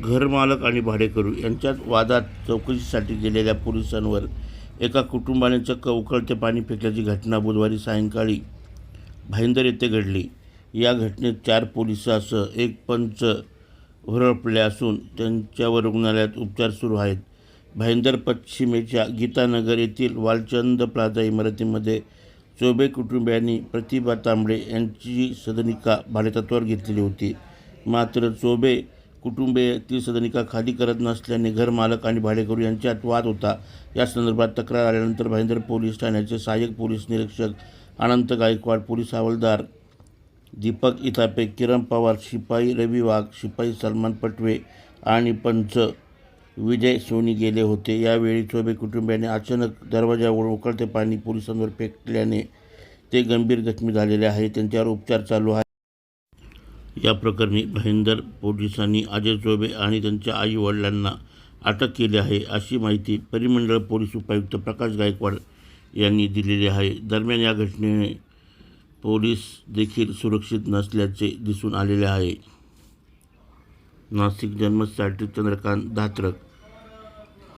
घरमालक आणि भाडेकरू यांच्यात वादात चौकशीसाठी गेलेल्या पोलिसांवर एका कुटुंबाने चक्क उकळते पाणी फेकल्याची घटना बुधवारी सायंकाळी भाईंदर येथे घडली. या घटनेत चार पोलिसासह एक पंच हुरळपले असून त्यांच्यावर रुग्णालयात उपचार सुरू आहेत. भाईंदर पश्चिमेच्या गीतानगर येथील वालचंद प्लाझा इमारतीमध्ये चोबे कुटुंबियांनी प्रतिभा तांबडे यांची सदनिका भाडेतत्वावर घेतलेली होती. मात्र चोबे कुटुंबे ती सदनिका खाली करत नसल्याने घरमालक आणि भाडेकरू यांच्यात वाद होता. या संदर्भात तक्रार आल्यानंतर भाईंदर पोलीस ठाण्याचे सहाय्यक पोलीस निरीक्षक अनंत गायकवाड पोलीस हवालदार दीपक इथापे किरण पवार शिपाई रवी वाघ शिपाई सलमान पटवे आणि पंच विजय सोनी गेले होते. यावेळी चोबे कुटुंबियाने अचानक दरवाजावर उकळते पाणी पोलिसांवर फेकल्याने ते गंभीर जखमी झालेले आहे त्यांच्यावर उपचार चालू आहे या प्रकरणी भाईंदर पोलिसांनी अजय चोबे आणि त्यांच्या आई वडिलांना अटक केली आहे अशी माहिती परिमंडळ पोलीस उपायुक्त प्रकाश गायकवाड यांनी दिलेली आहे. दरम्यान या घटनेने पोलीस देखील सुरक्षित नसल्याचे दिसून आलेले आहे. नाशिक जन्मसाठी चंद्रकांत धात्रक